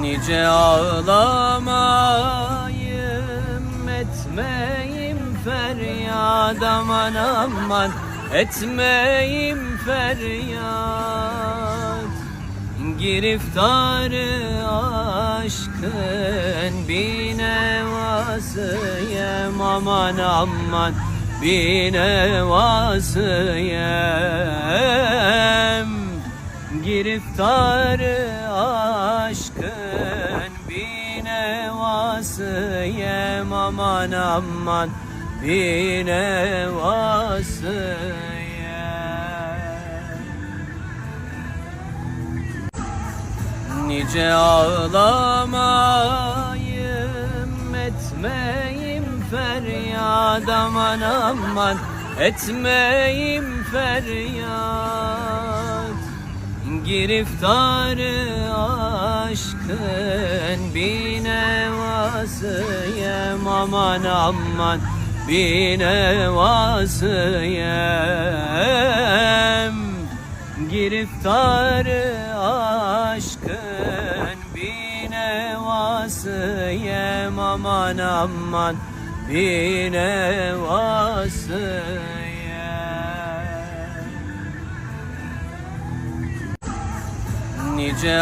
Nice ağlamayım etmeyim feryat aman aman etmeyim feryat Giriftarı aşkın bir nevasıyım aman aman bir nevasıyım Giriftarı aşkın bir nevasıyım aman aman bir nevasıyım Nice ağlamayım etmeyim feryat aman aman etmeyim feryat Giriftarı aşkın bir nevasıyım aman aman bir nevasıyım Giriftarı aşkın bir nevasıyım aman aman bir nevasıyım Nice